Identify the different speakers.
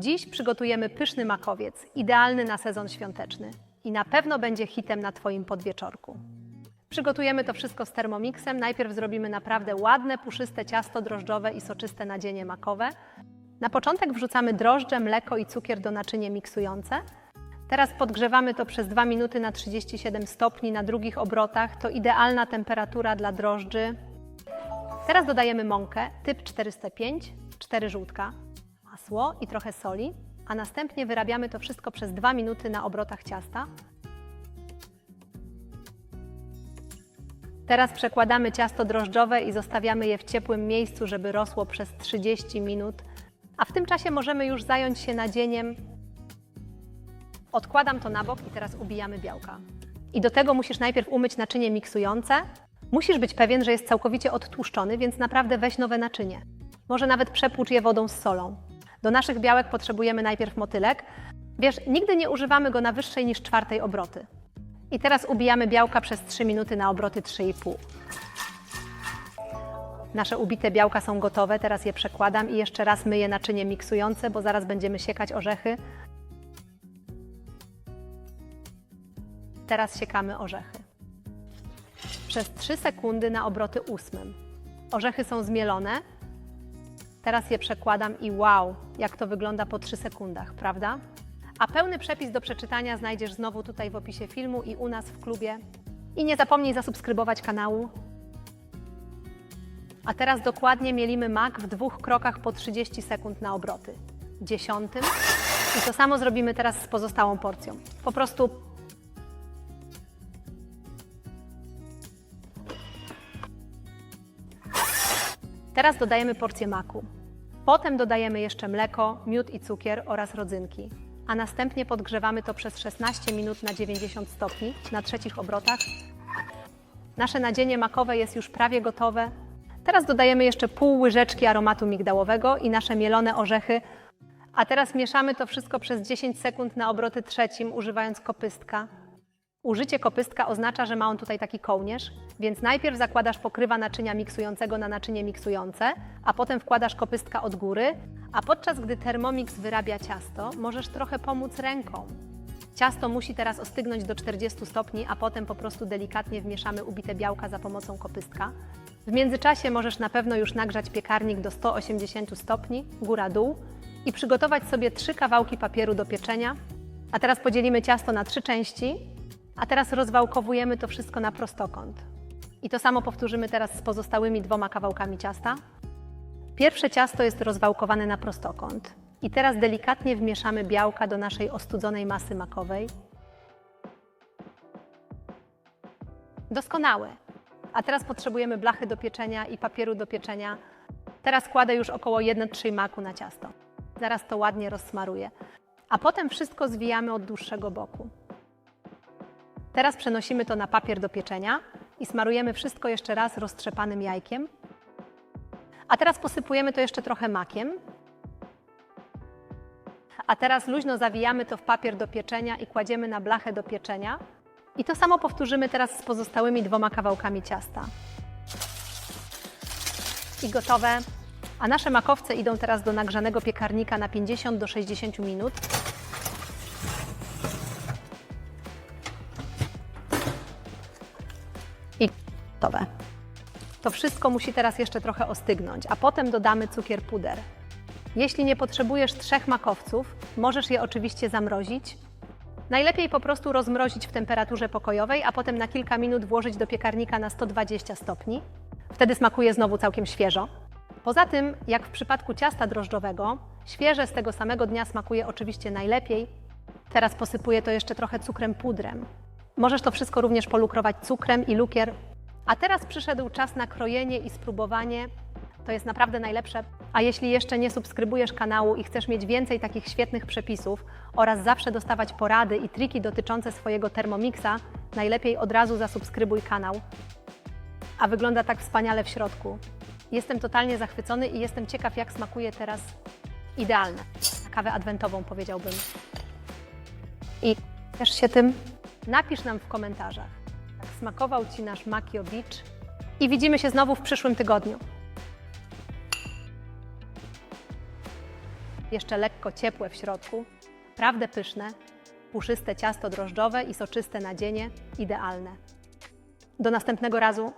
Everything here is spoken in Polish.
Speaker 1: Dziś przygotujemy pyszny makowiec, idealny na sezon świąteczny i na pewno będzie hitem na Twoim podwieczorku. Przygotujemy to wszystko z Thermomixem. Najpierw zrobimy naprawdę ładne, puszyste ciasto drożdżowe i soczyste nadzienie makowe. Na początek wrzucamy drożdże, mleko i cukier do naczynie miksujące. Teraz podgrzewamy to przez 2 minuty na 37 stopni na drugich obrotach. To idealna temperatura dla drożdży. Teraz dodajemy mąkę typ 405, 4 żółtka, masło i trochę soli, a następnie wyrabiamy to wszystko przez 2 minuty na obrotach ciasta. Teraz przekładamy ciasto drożdżowe i zostawiamy je w ciepłym miejscu, żeby rosło przez 30 minut. A w tym czasie możemy już zająć się nadzieniem. Odkładam to na bok i teraz ubijamy białka. I do tego musisz najpierw umyć naczynie miksujące. Musisz być pewien, że jest całkowicie odtłuszczony, więc naprawdę weź nowe naczynie. Może nawet przepłucz je wodą z solą. Do naszych białek potrzebujemy najpierw motylek. Wiesz, nigdy nie używamy go na wyższej niż czwartej obroty. I teraz ubijamy białka przez 3 minuty na obroty 3,5. Nasze ubite białka są gotowe, teraz je przekładam i jeszcze raz myję naczynie miksujące, bo zaraz będziemy siekać orzechy. Teraz siekamy orzechy. Przez 3 sekundy na obroty ósmym. Orzechy są zmielone. Teraz je przekładam i wow, jak to wygląda po 3 sekundach, prawda? A pełny przepis do przeczytania znajdziesz znowu tutaj w opisie filmu i u nas w klubie. I nie zapomnij zasubskrybować kanału. A teraz dokładnie mielimy mak w dwóch krokach po 30 sekund na obroty. Dziesiątym. I to samo zrobimy teraz z pozostałą porcją. Po prostu Teraz dodajemy porcję maku. Potem dodajemy jeszcze mleko, miód i cukier oraz rodzynki. A następnie podgrzewamy to przez 16 minut na 90 stopni na trzecich obrotach. Nasze nadzienie makowe jest już prawie gotowe. Teraz dodajemy jeszcze pół łyżeczki aromatu migdałowego i nasze mielone orzechy. A teraz mieszamy to wszystko przez 10 sekund na obroty trzecim, używając kopystka. Użycie kopystka oznacza, że ma on tutaj taki kołnierz, więc najpierw zakładasz pokrywa naczynia miksującego na naczynie miksujące, a potem wkładasz kopystka od góry, a podczas gdy Thermomix wyrabia ciasto, możesz trochę pomóc ręką. Ciasto musi teraz ostygnąć do 40 stopni, a potem po prostu delikatnie wmieszamy ubite białka za pomocą kopystka. W międzyczasie możesz na pewno już nagrzać piekarnik do 180 stopni, góra-dół i przygotować sobie trzy kawałki papieru do pieczenia. A teraz podzielimy ciasto na trzy części, a teraz rozwałkowujemy to wszystko na prostokąt. I to samo powtórzymy teraz z pozostałymi dwoma kawałkami ciasta. Pierwsze ciasto jest rozwałkowane na prostokąt. I teraz delikatnie wmieszamy białka do naszej ostudzonej masy makowej. Doskonałe. A teraz potrzebujemy blachy do pieczenia i papieru do pieczenia. Teraz kładę już około 1-3 maku na ciasto. Zaraz to ładnie rozsmaruję. A potem wszystko zwijamy od dłuższego boku. Teraz przenosimy to na papier do pieczenia i smarujemy wszystko jeszcze raz roztrzepanym jajkiem. A teraz posypujemy to jeszcze trochę makiem. A teraz luźno zawijamy to w papier do pieczenia i kładziemy na blachę do pieczenia. I to samo powtórzymy teraz z pozostałymi dwoma kawałkami ciasta. I gotowe. A nasze makowce idą teraz do nagrzanego piekarnika na 50 do 60 minut. Gotowe. To wszystko musi teraz jeszcze trochę ostygnąć, a potem dodamy cukier puder. Jeśli nie potrzebujesz trzech makowców, możesz je oczywiście zamrozić. Najlepiej po prostu rozmrozić w temperaturze pokojowej, a potem na kilka minut włożyć do piekarnika na 120 stopni. Wtedy smakuje znowu całkiem świeżo. Poza tym, jak w przypadku ciasta drożdżowego, świeże z tego samego dnia smakuje oczywiście najlepiej. Teraz posypuję to jeszcze trochę cukrem pudrem. Możesz to wszystko również polukrować cukrem i lukier. A teraz przyszedł czas na krojenie i spróbowanie. To jest naprawdę najlepsze. A jeśli jeszcze nie subskrybujesz kanału i chcesz mieć więcej takich świetnych przepisów oraz zawsze dostawać porady i triki dotyczące swojego Thermomixa, najlepiej od razu zasubskrybuj kanał. A wygląda tak wspaniale w środku. Jestem totalnie zachwycony i jestem ciekaw, jak smakuje teraz idealne. Kawę adwentową powiedziałbym. I ciesz się tym? Napisz nam w komentarzach, smakował Ci nasz Makio Beach. I widzimy się znowu w przyszłym tygodniu. jeszcze lekko ciepłe w środku, naprawdę pyszne, puszyste ciasto drożdżowe i soczyste nadzienie, idealne. Do następnego razu